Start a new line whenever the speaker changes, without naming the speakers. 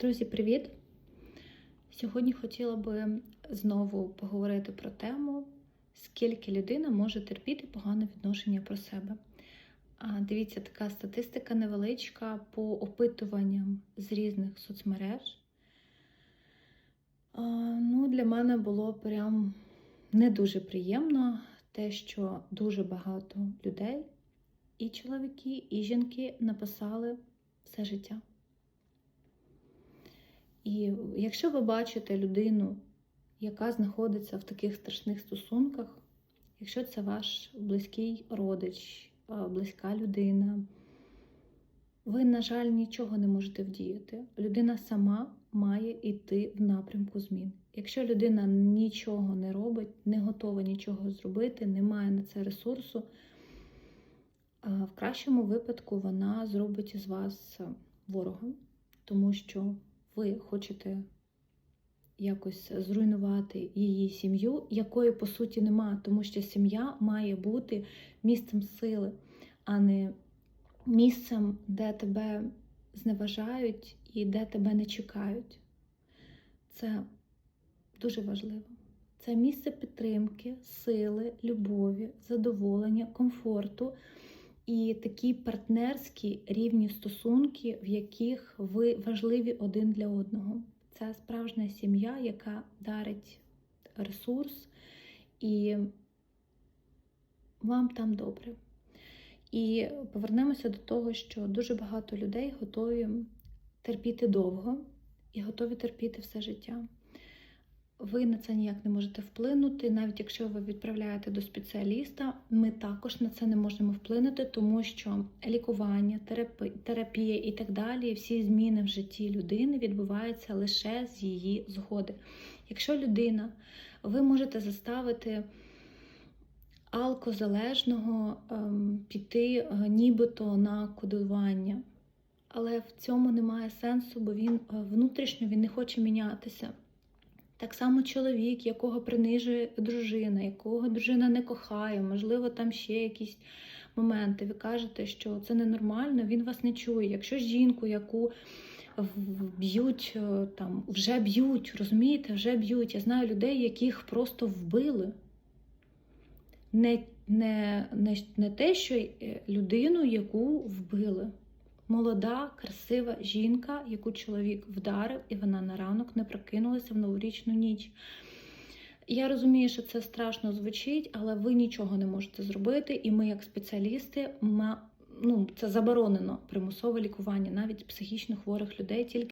Друзі, привіт! Сьогодні хотіла би знову поговорити про тему, скільки людина може терпіти погане відношення про себе. Дивіться, така статистика невеличка по опитуванням з різних соцмереж. Ну, Для мене було прям не дуже приємно те, що дуже багато людей, і чоловіки, і жінки написали все життя. І якщо ви бачите людину, яка знаходиться в таких страшних стосунках, якщо це ваш близький родич, близька людина, ви, на жаль, нічого не можете вдіяти. Людина сама має йти в напрямку змін. Якщо людина нічого не робить, не готова нічого зробити, не має на це ресурсу, в кращому випадку вона зробить із вас ворогом, тому що ви хочете якось зруйнувати її сім'ю, якої по суті нема, тому що сім'я має бути місцем сили, а не місцем, де тебе зневажають і де тебе не чекають. Це дуже важливо. Це місце підтримки, сили, любові, задоволення, комфорту і такі партнерські рівні стосунки, в яких ви важливі один для одного. Це справжня сім'я, яка дарить ресурс, і вам там добре. І повернемося до того, що дуже багато людей готові терпіти довго і готові терпіти все життя. Ви на це ніяк не можете вплинути, навіть якщо ви відправляєте до спеціаліста, ми також на це не можемо вплинути, тому що лікування, терапія і так далі, всі зміни в житті людини відбуваються лише з її згоди. Якщо людина, ви можете заставити алкозалежного ем, піти е, нібито на кодування, але в цьому немає сенсу, бо він е, внутрішньо він не хоче мінятися. Так само чоловік, якого принижує дружина, якого дружина не кохає, можливо, там ще якісь моменти. Ви кажете, що це ненормально, він вас не чує. Якщо жінку, яку б'ють, е, там вже б'ють, розумієте, вже б'ють. Я знаю людей, яких просто вбили. Не, не, не, не те, що е, людину, яку вбили молода, красива жінка, яку чоловік вдарив, і вона на ранок не прокинулася в новорічну ніч. Я розумію, що це страшно звучить, але ви нічого не можете зробити. І ми, як спеціалісти, ми, ну, це заборонено примусове лікування навіть психічно хворих людей. тільки